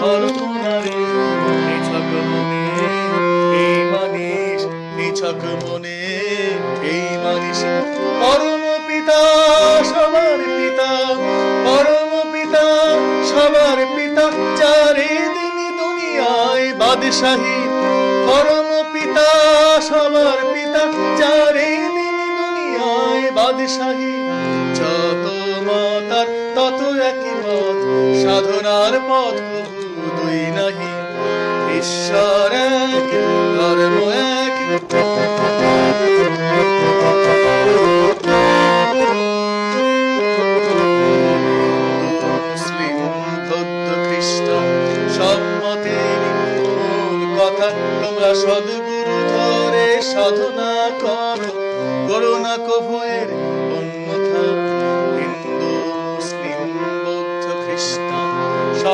ধর্ম নারে নিছক মনে, এই মানিস, নিছক মনে, এই মানিস। পরম পিতা, সবার পিতা, পরম পিতা, সবার পিতা চারিদিন দুনিয়ায় বাদশাহী। পরম পিতা, সবার পিতা চারিদিন দুনিয়ায় বাদশাহী। তত সাধনার পথ দুই নাহি। ঈশ্বর এক, ধর্ম এক। মুসলিম বৌদ্ধ খ্রিস্টান, সব কথা। তোমরা সদ্গুরু ধরে সাধনা করো। করো না কভু Christ.